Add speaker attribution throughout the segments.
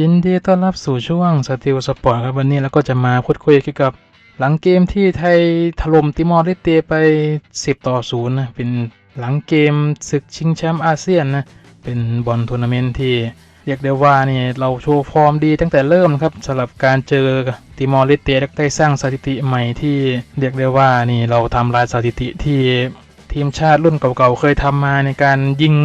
Speaker 1: ยินดีต้อนรับสู่ช่วงสติลสปอร์ตครับวันนี้เราก็จะมาพูดคุยเกี่ยวกับ หลังเกมที่ไทยถล่มติมอร์เลสเตไป 10 ต่อ0นะเป็นหลังเกมศึกชิงแชมป์อาเซียนนะเป็นบอลทัวร์นาเมนต์ที่เรียกได้ว่านี่เราโชว์ฟอร์มดีตั้งแต่เริ่มครับสำหรับการเจอติมอร์เลสเตได้สร้างสถิติใหม่ที่เรียกได้ว่านี่เราทำลายสถิติที่ทีมชาติรุ่นเก่าๆเคยทำมาในการยิง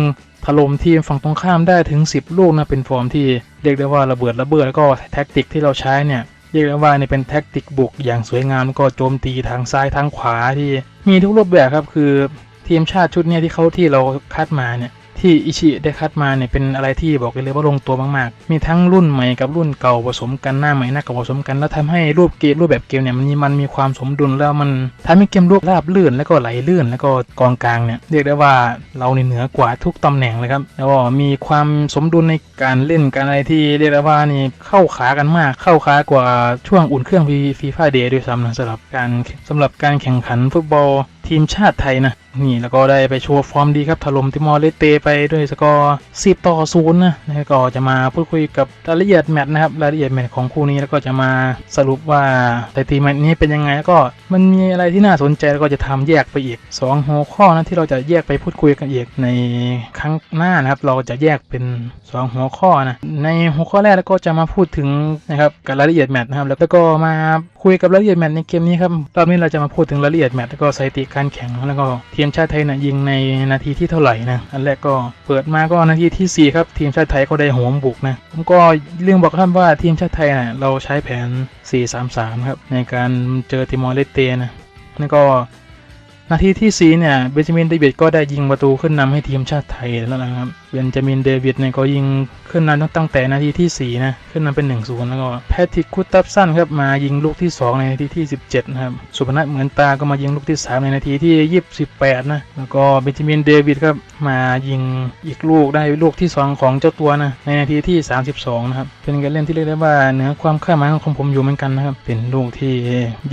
Speaker 1: ถล่มทีมฝั่งตรงข้ามได้ถึง 10 ลูกนะเป็นฟอร์มที่เรียกได้ว่าระเบิดระเบิดแล้วก็แท็กติกที่เราใช้เนี่ยเรียกได้ว่านี่เป็นแท็กติกบุกอย่างสวยงามก็โจมตีทางซ้ายทางขวาที่มีทุกรูปแบบครับคือทีมชาติชุดนี้ที่เขาที่เราคัดมาเนี่ย ที่อิชิได้คัดมาเนี่ยเป็นอะไรที่บอกเลยว่าลงตัวมากๆ มีทั้งรุ่นใหม่กับรุ่นเก่าผสมกันหน้าใหม่หน้าเก่าผสมกัน แล้วทำให้รูปเกมรูปแบบเกมเนี่ยมันมีมันมีความสมดุลแล้วมันทำให้เกมรูปราบลื่นแล้วก็ไหลลื่น แล้วก็กองกลางเนี่ยเรียกได้ว่าเราในเหนือกว่าทุกตำแหน่งเลยครับแล้วก็มีความสมดุลในการเล่นการอะไรที่เรียกได้ว่านี่เข้าขากันมากเข้าขากว่าช่วงอุ่นเครื่องฟีฟ่าเดย์ด้วยซ้ำนะสำหรับการสำหรับการแข่งขันฟุตบอล ทีมชาติไทยนะ นี่แล้วก็ได้ไปโชว์ฟอร์มดีครับถล่มติมอร์เลสเตไปด้วยสกอร์10ต่อ0นะแล้วก็จะมาพูดคุยกับรายละเอียดแมตช์นะครับรายละเอียดแมตช์ของคู่นี้แล้วก็จะมาสรุปว่าแต่ทีมแมตช์นี้เป็นยังไงแล้วก็มันมีอะไรที่น่าสนใจแล้วก็จะทำแยกไปอีก 2 หัวข้อนะที่เราจะแยกไปพูดคุยกันอีกในครั้งหน้านะครับ เราจะแยกเป็น 2 หัวข้อนะในหัวข้อแรกแล้วก็จะมาพูดถึงนะครับกับรายละเอียดแมตช์นะครับแล้วก็มา คุยกับรายละเอียดแมตช์ในเกมนี้ครับรอบนี้เราจะมาพูดถึงรายละเอียดแมตช์แล้วก็สถิติการแข่งแล้วก็ทีมชาติไทยนะยิงในนาทีที่เท่าไหร่นะอันแรกก็เปิดมาก็นาทีที่4ครับทีมชาติไทยก็ได้โหมบุกนะผมก็เรื่องบอกครับว่าทีมชาติไทยนะเราใช้แผน 4-3-3 ครับในการเจอติมอร์เลสเตนะแล้วก็นาทีที่4เนี่ยเบนจามินเดวิดก็ได้ยิงประตูขึ้นนำให้ทีมชาติไทยแล้วนะครับ เบนจามินเดวิดเนี่ยก็ยิงขึ้นนำตั้งแต่นาทีที่ 4 นะ ขึ้นนำเป็น1-0แล้วก็แพทริกคุตับสั้นครับมายิงลูกที่ 2 ในนาทีที่ 17 นะครับ สุพนัทเหมือนตาก็มายิงลูกที่ 3 ในนาทีที่ 28 นะ แล้วก็เบนจามินเดวิดครับมายิงอีกลูกได้ลูกที่ 2 ของเจ้าตัวนะในนาทีที่ 32 นะครับ เป็นการเล่นที่เรียกได้ว่าเหนือความคาดหมายของผมอยู่เหมือนกันนะครับ เป็นลูกที่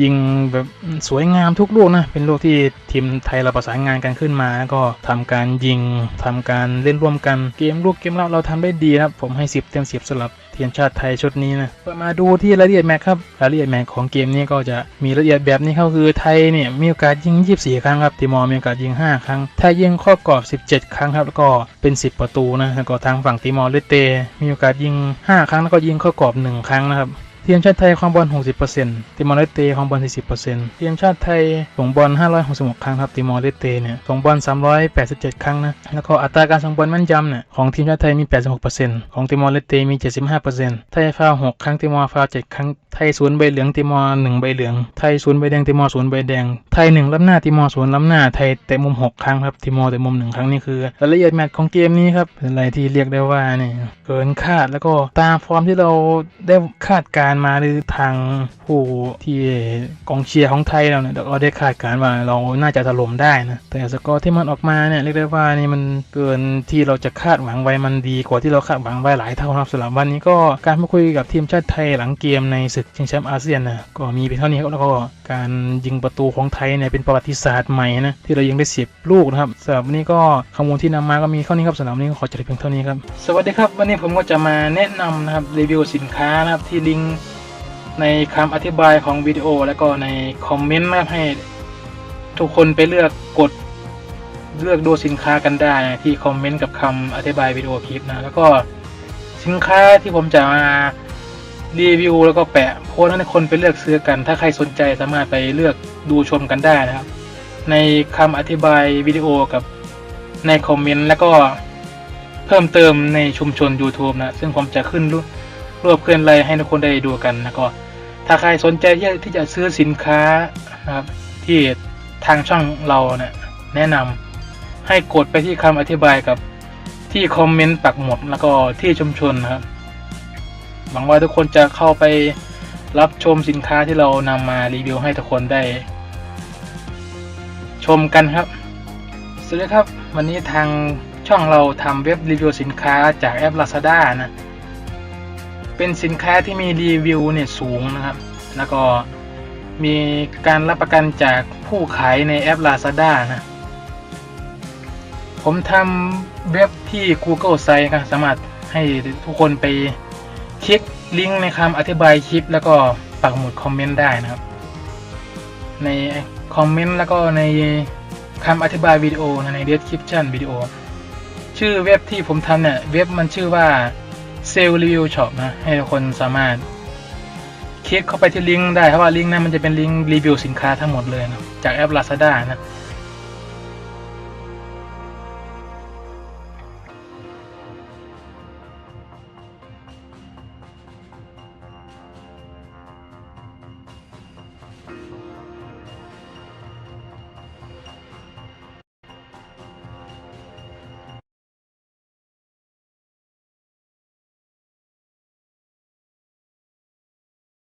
Speaker 1: ยิงแบบสวยงามทุกลูกนะ เป็นลูกที่ทีมไทยเราประสานงานกันขึ้นมา แล้วก็ทำการยิงทำการเล่นร่วมกันเกมลูกเกมรับเราทำได้ดีนะครับ ผมให้ 10 เต็ม 10สำหรับทีมชาติไทยชุดนี้นะมาดูที่รายละเอียดแมตช์ครับรายละเอียดแมตช์ของเกมนี้ก็จะมีรายละเอียดแบบนี้เขาคือไทยเนี่ยมีโอกาสยิง 24 ครั้งครับติมอร์มีโอกาสยิง 5 ครั้งไทยยิงครอบกรอบ 17 ครั้งครับแล้วก็เป็น 10 ประตูนะแล้วก็ทางฝั่งติมอร์เลเตมีโอกาสยิง 5 ครั้งแล้วก็ยิงเข้ากรอบ 1 ครั้งนะครับ ทีมชาติไทยครองบอล 60%ติมอร์เลสเตครองบอล 40%ทีมชาติไทยส่งบอล 566 ครั้งครับติมอร์เลสเตเนี่ยส่งบอล 387 ครั้งนะแล้วก็อัตราการส่งบอลแม่นยำเนี่ยของทีมชาติไทยมี 86%ของติมอร์เลสเตมี 75%ไทยฟาว6ครั้งติมอร์ฟาว7ครั้งไทยศูนย์ใบเหลืองติมอร์1ใบเหลืองไทยศูนย์ใบแดงติมอร์ศูนย์ใบแดงไทย1ล้ำหน้าติมอร์ศูนย์ล้ำหน้าไทยเตะมุม 6 ครั้งครับติมอร์เตะมุม 1 ครั้งนี่คือรายละเอียดแมตช์ของเกมนี้ครับเป็นอะไรที่เรียกได้ว่าเนี่ยเกินคาดแล้วก็ตามฟอร์มที่เราได้คาดการมาหรือทางผู้ที่กองเชียร์ของไทยเราเนี่ยเราได้คาดการณ์ว่าเราน่าจะถล่มได้นะแต่สกอร์ที่มันออกมาเนี่ยเรียกได้ว่านี่มันเกินที่เราจะคาดหวังไว้มันดีกว่าที่เราคาดหวังไว้หลายเท่าครับสำหรับวันนี้ก็การมาคุยกับทีมชาติไทยหลังเกมในศึกชิงแชมป์อาเซียนนะก็มีเพียงเท่านี้ครับแล้วก็ การยิงประตูของไทยเนี่ยเป็นประวัติศาสตร์ใหม่นะที่เรายิงได้สิบลูกนะครับสำหรับวันนี้ก็ข้อมูลที่นำมาก็มีเท่านี้ครับสำหรับวันนี้ก็ขอจบเพียงเท่านี้ครับสวัสดีครับวันนี้ผมก็จะมาแนะนำนะครับรีวิวสินค้านะครับที่ลิงก์ในคำอธิบายของวิดีโอ แล้วก็ในคอมเมนต์มาให้ทุกคนไปเลือกกดเลือกดูสินค้ากันได้นะที่คอมเมนต์กับคำอธิบายวิดีโอคลิปนะแล้วก็สินค้าที่ผมจะมา รีวิวแล้วก็แปะโพสต์ให้คนไปเลือกซื้อกัน ถ้าใครสนใจสามารถไปเลือกดูชมกันได้นะครับ ในคำอธิบายวิดีโอกับในคอมเมนต์แล้วก็เพิ่มเติมในชุมชน YouTube นะ ซึ่งผมจะขึ้นรูปรวบเคลื่อนไรให้ทุกคนได้ดูกันแล้วก็ ถ้าใครสนใจที่จะซื้อสินค้านะครับ ที่ทางช่องเราเนี่ยแนะนำให้กดไปที่คำอธิบายกับที่คอมเมนต์ปักหมดแล้วก็ที่ชุมชนนะครับ หวังว่าทุกคนจะเข้าไปรับชมสินค้าที่เรานำมารีวิวให้ทุกคนได้ ชมกันครับ สวัสดีครับ วันนี้ทางช่องเราทำเว็บรีวิวสินค้าจากแอป Lazada นะ เป็นสินค้าที่มีรีวิวเนี่ยสูงนะครับ แล้วก็มีการรับประกันจากผู้ขายในแอป Lazada นะ ผมทำเว็บที่ Google Site ครับสามารถให้ทุกคนไป คลิกลิงก์ในคำอธิบายคลิป แล้วก็ปักหมุดคอมเมนต์ได้นะครับ ในคอมเมนต์แล้วก็ในคำอธิบายวิดีโอใน description วิดีโอ ชื่อเว็บที่ผมทำเนี่ย เว็บมันชื่อว่า s a l e Review Shop นะ ให้คนสามารถ คลิกเข้าไปที่ลิงก์ได้เพราะว่าลิงก์นั้นมันจะเป็นลิงก์รีวิวสินค้าทั้งหมดเลยนะจากแอป Lazada นะ